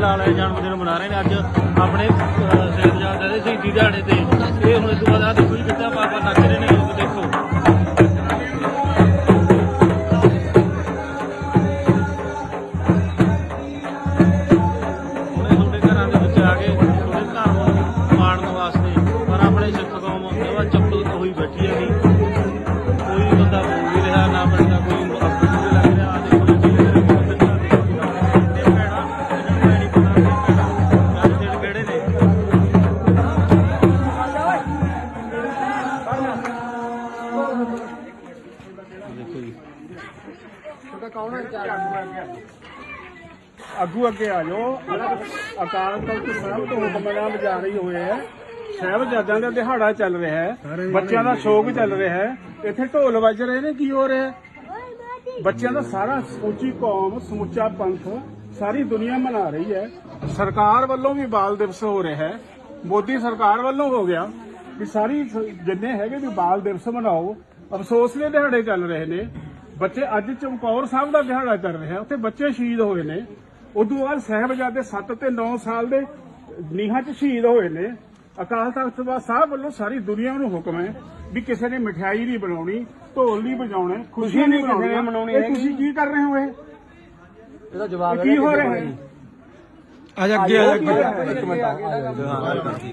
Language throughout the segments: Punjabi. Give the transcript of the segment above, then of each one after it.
ਦਿਨ ਬੁਲਬੁਲੇ ਜਨਮ ਦਿਨ ਮਨਾ ਰਹੇ ਨੇ। ਅੱਜ ਆਪਣੇ ਸਹਿਬਜ਼ਾਦੇ ਦੇ ਸ਼ਹੀਦੀ ਦਿਹਾੜੇ ਤੇ। ਇਹ ਹੁਣ ਇਸ ਤੋਂ ਬਾਅਦ ਆਹ ਦੇਖੋ ਜੀ ਕਿੱਦਾਂ ਬਾਬਾ ਨੱਚ ਅੱਗੂ ਅੱਗੇ ਆ ਜਾਓ। ਅਕਾਲ ਤਖਤ ਸਾਹਿਬ ਤੋਂ ਹੁਕਮਨਾਮਾ ਵਜਾ ਰਹੀ ਹੋਏ ਹੈ। ਸਾਹਿਬਜ਼ਾਦਿਆਂ ਦਾ ਦਿਹਾੜਾ ਚੱਲ ਰਿਹਾ ਹੈ। ਬੱਚਿਆਂ ਦਾ ਸ਼ੋਕ ਚੱਲ ਰਿਹਾ ਹੈ। ਇੱਥੇ ਢੋਲ ਵੱਜ ਰਹੇ ਨੇ ਕੀ ਹੋ ਰਿਹਾ? ਹੈ ਬੱਚਿਆਂ ਦਾ ਸਾਰਾ ਸਮੁੱਚੀ ਕੌਮ ਸਮੁੱਚਾ ਪੰਥ ਸਾਰੀ ਦੁਨੀਆ ਮਨਾ ਰਹੀ ਹੈ। ਸਰਕਾਰ ਵੱਲੋਂ ਵੀ ਬਾਲ ਦਿਵਸ ਹੋ ਰਿਹਾ ਹੈ। ਮੋਦੀ ਸਰਕਾਰ ਵੱਲੋਂ ਹੋ ਗਿਆ ਵੀ ਸਾਰੀ ਜਿੰਨੇ ਹੈਗੇ ਵੀ ਬਾਲ ਦਿਵਸ ਮਨਾਓ। ਅਫਸੋਸ ਦੇ ਦਿਹਾੜੇ ਚੱਲ ਰਹੇ ਨੇ। ਬੱਚੇ ਅੱਜ ਚਮਕੌਰ ਸਾਹਿਬ ਦਾ ਦਿਹਾੜਾ ਚੱਲ ਰਿਹਾ ਉੱਥੇ ਬੱਚੇ ਸ਼ਹੀਦ ਹੋਏ ਨੇ। ਉਦੋਂ ਬਾਅਦ ਸਾਹਿਬਜ਼ਾਦੇ 7 ਤੇ 9 ਸਾਲ ਦੇ ਨੀਹਾਂ 'ਚ ਸ਼ਹੀਦ ਹੋਏ ਨੇ। ਅਕਾਲ ਤਖਤ ਸਭਾ ਸਾਹਿਬ ਵੱਲੋਂ ਸਾਰੀ ਦੁਨੀਆ ਨੂੰ ਹੁਕਮ ਹੈ ਵੀ ਕਿਸੇ ਨੇ ਮਠਿਆਈ ਨਹੀਂ ਬਣਾਉਣੀ ਢੋਲ ਨਹੀਂ ਵਜਾਉਣੇ ਖੁਸ਼ੀ ਨਹੀਂ ਮਨਾਉਣੀ ਇਹ ਤੁਸੀਂ ਕੀ ਕਰ ਰਹੇ ਹੋ ਇਹ? ਇਹਦਾ ਜਵਾਬ ਕੀ ਹੋ ਰਿਹਾ ਹੈ? ਅੱਜ ਅੱਗੇ ਆ ਇੱਕ ਮਿੰਟ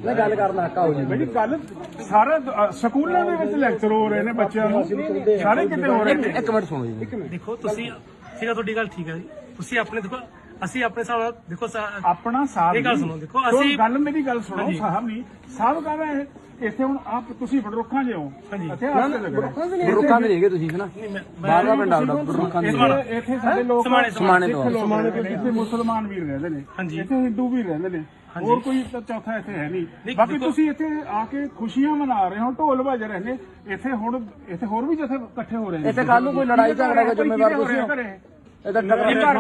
ਮੈਂ ਗੱਲ ਕਰਨਾ ਹੱਕਾ ਹੋ ਜੀ। ਬਈ ਗੱਲ ਸਾਰਾ ਸਕੂਲਾਂ ਦੇ ਵਿੱਚ ਲੈਕਚਰ ਹੋ ਰਹੇ ਨੇ ਬੱਚਿਆਂ ਨੂੰ। ਸਾਰੇ ਕਿਤੇ ਹੋ ਰਹੇ ਨੇ। ਇੱਕ ਮਿੰਟ ਸੁਣੋ ਜੀ। ਦੇਖੋ ਤੁਸੀਂ ਠੀਕ ਹੈ ਤੁਹਾਡੀ ਗੱਲ ਠੀਕ ਹੈ ਜੀ। ਤੁਸੀਂ ਆਪਣੇ ਦੇਖੋ ਅਸੀਂ ਆਪਣੇ ਹਿਸਾਬ ਨਾਲ ਦੇਖੋ ਸਾ- ਆਪਣਾ ਸਾਥ ਇਹ ਗੱਲ ਨਹੀਂ। ਸੁਣੋ, ਦੇਖੋ, ਅਸੀਂ- ਗੱਲ ਮੇਰੀ ਗੱਲ ਸੁਣੋ ਹਾਂਜੀ। ਸਾਹਿਬ ਨਹੀਂ ਸਾਹਿਬ ਕਹ ਰਹੇ ਇੱਥੇ ਹੁਣ ਆਪ ਤੁਸੀਂ ਬੜਰੁੱਖਾਂ ਜੇ ਹੋ। ਹਾਂਜੀ। ਇੱਥੇ ਆਪ ਤੇ ਲੱਗ ਰਹੇ ਰੁੱਖਾਂ ਦੇ ਨਹੀਂਗੇ ਤੁਸੀਂ ਹਨਾ ਬਾਹਰ ਦਾ ਪਿੰਡ ਆਉਂਦਾ ਰੁੱਖਾਂ ਦੇ ਇੱਥੇ ਇੱਥੇ ਸਾਡੇ ਲੋਕ ਸਮਾਣੇ- ਸਮਾਣੇ। ਤੋਂ। ਸਿੱਖ ਲੋਕ ਰਹਿੰਦੇ ਨੇ, ਇੱਥੇ ਮੁਸਲਮਾਨ ਵੀ ਰਹਿੰਦੇ ਨੇ। ਹਾਂਜੀ। ਇੱਥੇ ਹਿੰਦੂ ਵੀ ਰਹਿੰਦੇ ਨੇ। ਹੋਰ ਕੋਈ ਤਾਂ ਚੌਥਾ ਇੱਥੇ ਹੈ ਨਹੀਂ। ਨਹੀਂ, ਬਾਕੀ ਦੇਖੋ- ਤੁਸੀਂ ਇੱਥੇ ਆ ਕੇ ਖੁਸ਼ੀਆਂ ਮਨਾ ਰਹੇ ਹੋ ਢੋਲ ਵੱਜ ਰਹੇ ਨੇ। ਇੱਥੇ ਹੁਣ ਇੱਥੇ ਹੋਰ ਵੀ ਜਿੱਥੇ ਇਕੱਠੇ ਹੋ ਰਹੇ ਨੇ। ਇੱਥੇ ਕੱਲ ਨੂੰ ਕੋਈ ਲੜਾਈ ਝਗੜਾ ਦਾ ਜ਼ਿੰਮੇਵਾਰ ਤੁਸੀਂ ਹੋ? ਇਹਦਾ ਨੰਬਰ ਕਿਹਦਾ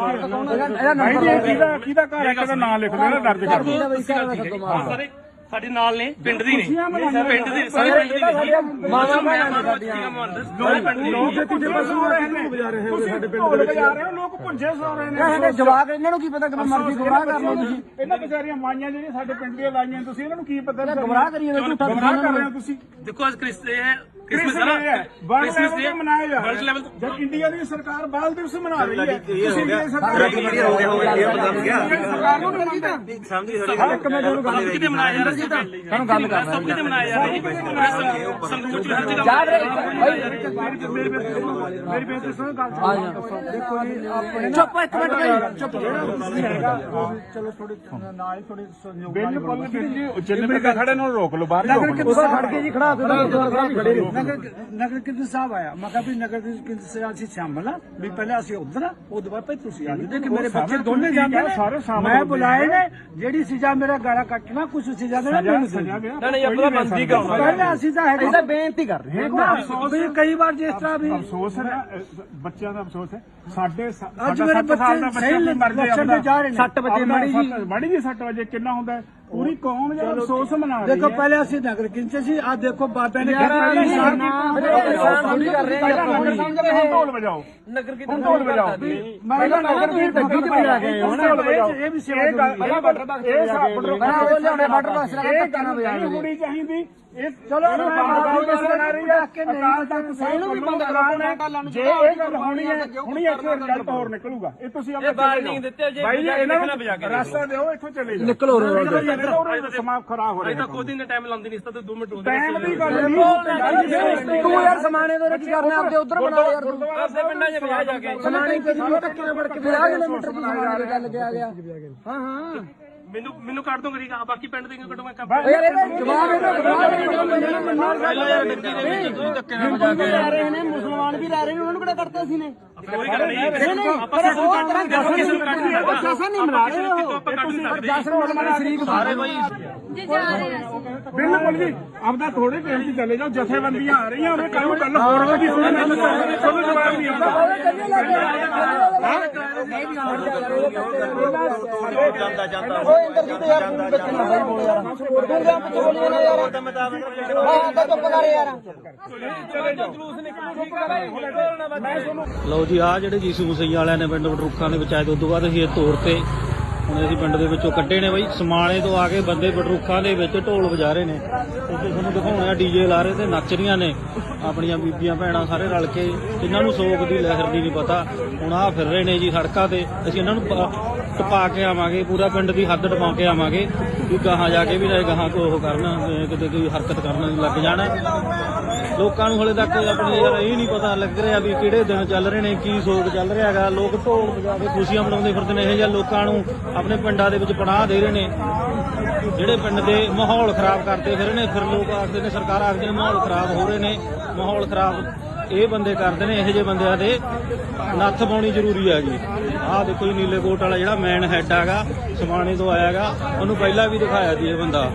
ਕਿਹਦਾ ਘਰ ਹੈ ਕਿਹਦਾ ਨਾਂ ਲਿਖ ਦੇਣਾ ਦਰਜ ਕਰ ਦਿਓ। ਇਹਦਾ ਹੈ। ਜੀ। ਆਹ ਸਾਰੇ ਸਾਡੇ ਨਾਲ ਨੇ ਪਿੰਡ ਦੀ ਨੇ। ਖੁਸ਼ੀਆਂ ਮਨਾਉਂਦੇ ਨੇ। ਪਿੰਡ ਦੇ ਸਾਰੇ ਪਿੰਡ ਦੇ ਨੇ। ਮਾਵਾਂ ਮੈਂ ਭੈਣਾਂ ਮਾਮਾ ਸਾਡੀਆਂ। ਬੱਚੀਆਂ ਮੰਨਦਾ ਸਾਰੇ ਪਿੰਡ ਦੇ ਲੋਕ ਸੋ ਰਹੇ ਨੇ। ਵਜਾ ਰਹੇ ਹੋ ਸਾਡੇ ਪਿੰਡ ਦੇ ਵਿੱਚ। ਵਜਾ ਰਹੇ ਹੋ ਲੋਕ ਪੁੰਜੇ ਸੋ ਰਹੇ ਨੇ। ਇਹਦੇ ਜਵਾਬ ਇਹਨਾਂ ਨੂੰ ਕੀ ਪਤਾ ਕਿ ਮਰਜ਼ੀ ਗੁੰਮਰਾਹ ਕਰ ਲਓ ਤੁਸੀਂ ਇਹਨਾਂ ਵਿਚਾਰੀਆਂ ਮਾਈਆਂ ਜਿਹੜੀਆਂ ਸਾਡੇ ਪਿੰਡ ਦੀਆਂ ਲਾਈਆਂ ਤੁਸੀਂ ਇਹਨਾਂ ਨੂੰ ਕੀ ਪਤਾ ਗੁੰਮਰਾਹ ਕਰੀ ਜਾਂਦੇ ਝੂਠਾ ਗੁੰਮਰਾਹ ਕਰ ਰਹੇ ਹੋ ਤੁਸੀਂ। ਦੇਖੋ ਅੱਜ ਕ੍ਰਿਸਮਸ ਰਿਹਾ। ਜਦ ਇੰਡੀਆ ਦੀ ਸਰਕਾਰ ਬਾਲ ਦਿਵਸ ਮਨਾ ਰਹੀ ਹੈ। ਤੁਸੀਂ ਇੰਡੀਆ ਸਰਕਾਰ ਹੋ ਗਿਆ ਹੋ ਗਿਆ ਇਹ ਬਦਲ ਗਿਆ ਸਰਕਾਰ ਨੂੰ ਨਹੀਂ ਮੰਨਦਾ ਗੱਲ ਕਿਤੇ ਮਨਾਇਆ ਜਾ ਰਿਹਾ ਸੀ ਸਾਨੂੰ ਗੱਲ ਕਰਨਾ ਸਭ ਕਿਤੇ ਮਨਾਇਆ ਜਾ ਰਿਹਾ ਹੈ ਸੰਗੂਚ ਵੀ ਹਰ ਜਗ੍ਹਾ ਯਾਦ ਰਹੇ ਮੇਰੀ ਬੇਨਤੀ ਸੁਣੋ ਗੱਲ ਆ ਜਾ ਦੇਖੋ ਜੀ ਆਪਣੇ ਚੁੱਪ ਇੱਕ ਮਿੰਟ ਬਈ ਚੁੱਪ ਚਲੋ ਥੋੜੀ ਨਾਲ ਥੋੜੀ ਸੰਯੋਗ ਬਿਲਕੁਲ ਵੀਰ ਜੀ ਜਿੰਨੇ ਵੀ ਖੜੇ ਨੂੰ ਰੋਕ ਲਓ ਬਾਹਰ ਰੋਕ ਲਓ। ਖੜ ਕੇ ਜੀ ਖੜਾ ਸਾਹਿਬ ਖੜੇ ਨੇ। ਨਗਰ ਨਗਰ ਕੀਰਤਨ ਸਾਹਿਬ ਆਇਆ। ਮੈਂ ਕਿਹਾ ਵੀ ਨਗਰ ਕੀਰਤਨ ਸਾਹਿਬ ਅਸੀਂ ਸ਼ਾਮਲ ਆ। ਵੀ ਪਹਿਲਾਂ ਅਸੀਂ ਉਧਰ ਆ ਉਹਦੇ ਬਾਅਦ ਭਾਈ ਤੁਸੀਂ ਆ ਜਾਓ। ਕਿ ਮੇਰੇ ਬੱਚੇ ਦੋਨੇ ਜਾਂਦੇ ਨੇ। ਸਾਰੇ ਸ਼ਾਮਲ ਮੈਂ ਬੁਲਾਏ ਨੇ। ਜਿਹੜੀ ਸਜ਼ਾ ਮੇਰਾ ਗਾਲਾ ਕੱਟਣਾ ਕੁਝ ਸਜ਼ਾ ਦੇਣਾ ਮੈਨੂੰ ਸਜ਼ਾ। ਗਿਆ ਨਹੀਂ ਆਪਣਾ ਬੰਦੀ ਪਹਿਲਾਂ ਅਸੀਂ ਤਾਂ ਹੈਗੇ ਇਹਦਾ ਬੇਨਤੀ ਕਰ ਰਹੇ ਹਾਂ। ਵੀ ਕਈ ਵਾਰ ਜਿਸ ਤਰ੍ਹਾਂ ਵੀ ਅਫਸੋਸ ਹੈ ਬੱਚਿਆਂ ਦਾ ਅਫਸੋਸ ਹੈ। ਸਾਡੇ ਅੱਜ ਸਾਡਾ ਮੇਰੇ ਸੱਤ ਸਾਲ ਦਾ ਬੱਚੇ ਬੱਚਾ ਸਹੀ ਵੀ ਮਰ ਜਾਏ ਲੱਛਣ ਤੇ ਜਾ ਰਹੇ ਨੇ। ਸੱਟ ਵਜੇ ਮਾੜੀ ਜੀ ਮਾੜੀ ਜੀ 6 ਵਜੇ ਕਿੰਨਾ ਹੁੰਦਾ? ਪੂਰੀ ਕੌਮ ਜਿਹੜਾ ਅਫਸੋਸ ਮਨਾ ਰਹੀ ਦੇਖੋ ਪਹਿਲੇ ਅਸੀਂ ਨਗਰ ਕੀਰਤਨ ਸੀ ਆ ਦੇਖੋ ਬਾਬਿਆਂ ਨੇ ਯਾਰ, ਪਹਿਲਾਂ ਨਹੀਂ, ਨਾ, ਕਰ ਰਹੇ ਨਗਰ ਵੀ। ਹੁਣ ਢੋਲ ਵਜਾਓ। ਨਗਰ ਕੀ ਹੁਣ ਢੋਲ ਵਜਾਓ। ਪਹਿਲਾਂ ਨਗਰ ਕੀਰਤਨ ਗੱਡੀ ਚ ਬਜਾ ਗਏ ਹੋ ਨਾ। ਢੋਲ ਵਜਾਓ ਇਹ ਵੀ ਸੇਵਾ ਇਹ ਵਾਟਰ ਬਾਕਸ ਇਹ ਵਾਟਰ ਬਾਕਸ ਲਗਾ ਇਹ ਧੱਕਾ ਨਾ ਗੱਲ ਵਜਾ ਨਹੀਂ ਮੇਰੇ। ਹੋਣੀ ਚਾਹੀਦੀ। ਇਹ ਚਲੋ ਬਾਬਾ ਬਾਬਾ ਕਿ ਅਕਾਲ ਤਖਤ ਸਾਹਿਬ ਇਹਨੂੰ ਵੀ ਬੰਦ ਹੈ। ਕਾਲਾਂ ਨੂੰ ਜੇ ਇਹ ਗੱਲ ਹੋਣੀ ਹੈ ਹੁਣੀ ਇੱਥੇ ਰਿਜ਼ਲਟ ਹੋਰ ਨਿਕਲੂਗਾ। ਇਹ ਤੁਸੀਂ ਆਪਣੇ ਕੇ ਇਹਨਾਂ ਨੂੰ ਕੇ ਰਸਤਾ ਦਿਓ ਇੱਥੋਂ ਚਲੇ ਜਾਓ ਨਿਕਲੋ ਰੋ ਰੋ ਨਿਕਲੋ ਸਮਾਂ ਖਰਾਬ ਹੋ ਰਿਹਾ ਤਾਂ ਕੋਈ ਦਿਨ ਟਾਈਮ ਲਾਉਂਦੀ ਨਹੀਂ ਇਸ ਤਾਂ 2 ਮਿੰਟ ਹੋ ਟਾਈਮ ਦੀ ਗੱਲ ਨਹੀਂ ਤੂੰ ਯਾਰ ਸਮਾਣੇ ਦੇ ਕੀ ਕਰਨੇ ਆਪਦੇ ਉਧਰ ਬਣਾ ਯਾਰ ਤੂੰ। ਆਪਦੇ ਪਿੰਡਾਂ 'ਚ ਵਜਾ ਜਾ ਕੇ। ਸਮਾਣੇ ਕਿਹਦੀ ਧੱਕੇ ਨਾਲ ਫੜ ਕੇ 50 ਕਿਲੋਮੀਟਰ ਦੇ ਗੱਲ ਤੇ ਆ ਗਿਆ ਹਾਂ। ਹਾਂ। ਮੈਨੂੰ ਮੈਨੂੰ ਕੱਢ ਦੋ ਕਰੀ ਬਾਕੀ ਪਿੰਡ ਦੇ ਕਿਉਂ ਕੱਢੋ ਮੈਂ ਕੰਮ ਯਾਰ ਇਹਦਾ ਜਵਾਬ ਇਹਦਾ ਜਵਾਬ ਇਹਦਾ ਮੰਨਣਾ ਪਹਿਲਾਂ ਯਾਰ ਡੱਗੀ ਦੇ ਵਿੱਚ ਤੁਸੀਂ ਧੱਕੇ ਨਾਲ ਵਜਾ ਕੇ ਲੈ ਰਹੇ ਨੇ ਮੁਸਲਮਾਨ ਵੀ ਲੈ ਰਹੇ ਨੇ ਉਹਨਾਂ ਨੂੰ ਕਿਹੜਾ ਕਰਤਾ ਸੀ ਨੇ? ਕੋਈ ਗੱਲ ਨਹੀਂ। ਆਪਾਂ ਸੈਸ਼ਨ ਕੱਢ ਦਾਂਗੇ ਆਪਾਂ ਕਿਸੇ ਨੂੰ ਕੱਢ ਨਹੀਂ ਉਹ ਜਸ਼ਨ ਨਹੀਂ ਮਨਾ ਰਹੇ ਉਹ। ਆਪਾਂ ਕੱਢ ਨਹੀਂ ਸਕਦੇ। ਜਸ਼ਨ ਮਨਾਉਣ ਸ਼ਰੀਕ ਸਾਰੇ ਬਾਈ ਜੇ ਜਾ ਰਹੇ ਆ ਬਿਲਕੁਲ ਜੀ ਆਪਦਾ ਥੋੜੇ ਟਾਈਮ 'ਚ ਚਲੇ ਜਾਓ ਜਥੇਬੰਦੀਆਂ ਆ ਰਹੀਆਂ ਉਹਨੇ ਕੱਲ ਨੂੰ ਗੱਲ ਹੋਰ ਵਧੀ ਸੁਣਨ ਨੂੰ ਤੁਹਾਨੂੰ ਜਵਾਬ ਨਹੀਂ ਆਉਂਦਾ। ਜਾਂਦਾ ਜਾਂਦਾ ਓਏ ਇੰਦਰਜੀਤ ਯਾਰ ਤੂੰ ਬੱਚੇ ਨਾ ਬੋਲ ਯਾਰ। ਦੂੰਗਾ ਪਿੱਛੇ ਬੋਲੀ ਨਾ ਯਾਰ। ਹਾਂ ਤਾਂ ਚੁੱਪ ਕਰ ਯਾਰ। ਲਓ ਜੀ ਆ ਜਿਹੜੇ ਜੀਸੂ ਮਸੀਹ ਵਾਲਿਆਂ ਨੇ ਪਿੰਡ ਬਟਰੁੱਖਾਂ ਦੇ ਵਿੱਚ ਆਏ ਤੇ ਉਦੋਂ ਬਾਅਦ ਅਸੀਂ ਇਹ ਤੋੜ ਤੇ ਹੁਣ ਅਸੀਂ ਪਿੰਡ ਦੇ ਵਿੱਚੋਂ ਕੱਢੇ ਨੇ ਬਈ। ਸਮਾਣੇ ਤੋਂ ਆ ਕੇ ਬੰਦੇ ਬਟਰੁੱਖਾਂ ਦੇ ਵਿੱਚ ਢੋਲ ਵਜਾ ਰਹੇ ਨੇ। ਇੱਥੇ ਤੁਹਾਨੂੰ ਦਿਖਾਉਣਾ ਡੀਜੇ ਲਾ ਰਹੇ ਤੇ ਨੱਚ ਰਹੀਆਂ ਨੇ। ਆਪਣੀਆਂ ਬੀਬੀਆਂ ਭੈਣਾਂ ਸਾਰੇ ਰਲ ਕੇ ਇਹਨਾਂ ਨੂੰ ਸੋਗ ਦੀ ਲਹਿਰ ਦੀ ਨਹੀਂ ਪਤਾ। ਹੁਣ ਆ ਫਿਰ ਰਹੇ ਨੇ ਜੀ ਸੜਕਾਂ ਤੇ। ਅਸੀਂ ਇਹਨਾਂ ਨੂੰ ਪ- ਟਪਾ ਕੇ ਆਵਾਂਗੇ, ਪੂਰਾ ਪਿੰਡ ਦੀ ਹੱਦ ਟਪਾ ਕੇ ਆਵਾਂਗੇ ਵੀ ਗਾਹਾਂ ਜਾ ਕੇ ਵੀ ਨਾ ਗਾਹਾਂ ਕੋ ਉਹ ਕਰਨਾ ਕਿਤੇ ਕੋਈ ਹਰਕਤ ਕਰਨ ਲੱਗ ਜਾਣਾ। ਲੋਕਾਂ ਨੂੰ ਹਲੇ ਤੱਕ ਆਪਣੇ ਯਾਰ ਇਹ ਨਹੀਂ ਪਤਾ ਲੱਗ ਰਿਹਾ ਵੀ ਕਿਹੜੇ ਦਿਨ ਚੱਲ ਰਹੇ ਨੇ, ਕੀ ਸੋਗ ਚੱਲ ਰਿਹਾ ਹੈਗਾ। ਲੋਕ ਢੋਲ ਵਜਾ ਕੇ ਖੁਸ਼ੀਆਂ ਮਨਾਉਂਦੇ ਫਿਰਦੇ ਨੇ, ਇਹ ਜਿਹਾ ਲੋਕਾਂ ਨੂੰ ਆਪਣੇ ਪਿੰਡਾਂ ਦੇ ਵਿੱਚ ਪਨਾਹ ਦੇ ਰਹੇ ਨੇ। ਜਿਹੜੇ ਪਿੰਡ ਦੇ ਮਾਹੌਲ ਖਰਾਬ ਕਰਦੇ ਫਿਰ ਨੇ, ਫਿਰ ਲੋਕ ਆਖਦੇ ਨੇ ਸਰਕਾਰ ਆਖਦੇ ਨੇ ਮਾਹੌਲ ਖਰਾਬ ਹੋ ਰਹੇ ਨੇ, ਮਾਹੌਲ ਖਰਾਬ ਇਹ ਬੰਦੇ ਕਰਦੇ ਨੇ, ਇਹੋ ਜਿਹੇ ਬੰਦਿਆਂ ਦੇ ਨੱਥ ਪਾਉਣੀ ਜ਼ਰੂਰੀ ਹੈਗੀ ਆਹ ਦੇਖੋ ਜੀ, ਨੀਲੇ ਕੋਟ ਵਾਲਾ ਜਿਹੜਾ ਮੈਨ ਹੈੱਡ ਹੈਗਾ ਸਮਾਣੇ ਤੋਂ ਆਇਆ ਹੈਗਾ ਉਹਨੂੰ ਪਹਿਲਾਂ ਵੀ ਦਿਖਾਇਆ ਸੀ ਇਹ ਬੰਦਾ।